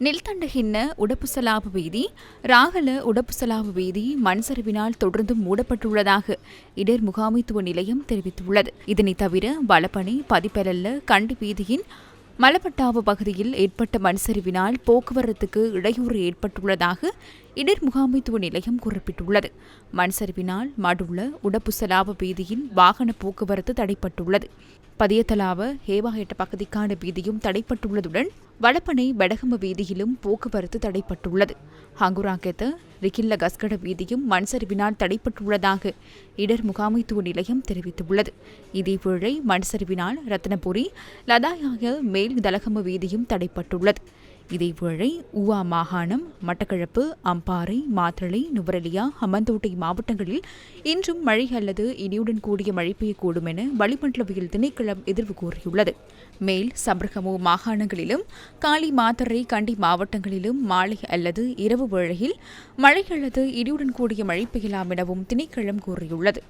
நில்தண்டகின்ன செலாவு வீதி ராகல உடப்புசலாப வீதி மண்சரிவினால் தொடர்ந்து தொடர்ந்தும் மூடப்பட்டுள்ளதாக இடர் முகாமைத்துவ நிலையம் தெரிவித்துள்ளது. இதனை தவிர வளப்பனை பதிப்பெலல்ல கண்டி வீதியின் மலப்பட்டாவு பகுதியில் ஏற்பட்ட மண்சரிவினால் போக்குவரத்துக்கு இடையூறு ஏற்பட்டுள்ளதாக இடர் முகாமைத்துவ நிலையம் குறிப்பிட்டுள்ளது. மண்சரிவினால் மடுள்ள உடப்புசலாவ வீதியின் வாகன போக்குவரத்து தடைப்பட்டுள்ளது. பதியத்தலாவ ஹேவாஹெட்ட பகுதிக்கான வீதியும் தடைப்பட்டுள்ளதுடன் வடப்பனை வடகம வீதியிலும் போக்குவரத்து தடைப்பட்டுள்ளது. ஹங்குராங்கெத்த ரிகில்ல கஸ்கட வீதியும் மண்சரிவினால் தடைப்பட்டுள்ளதாக இடர் முகாமைத்துவ நிலையம் தெரிவித்துள்ளது. இதேவேளை மண்சரிவினால் ரத்னபுரி லதாயாக மேல் தலகம வீதியும் தடைப்பட்டுள்ளது. இதேவேளை உவா மாகாணம் மட்டக்களப்பு அம்பாறை மாத்தளை நுவரலியா ஹமந்தோட்டை மாவட்டங்களில் இன்றும் மழை அல்லது இடியுடன் கூடிய மழை பெய்யக்கூடும் என வளிமண்டலவியல் திணைக்களம் எதிர்வு கூறியுள்ளது. மேல் சப்ரகமோ மாகாணங்களிலும் காலி மாத்தரை கண்டி மாவட்டங்களிலும் மாலை அல்லது இரவு வேளையில் மழை அல்லது இடியுடன் கூடிய மழை பெய்யலாம் எனவும் திணைக்களம் கூறியுள்ளது.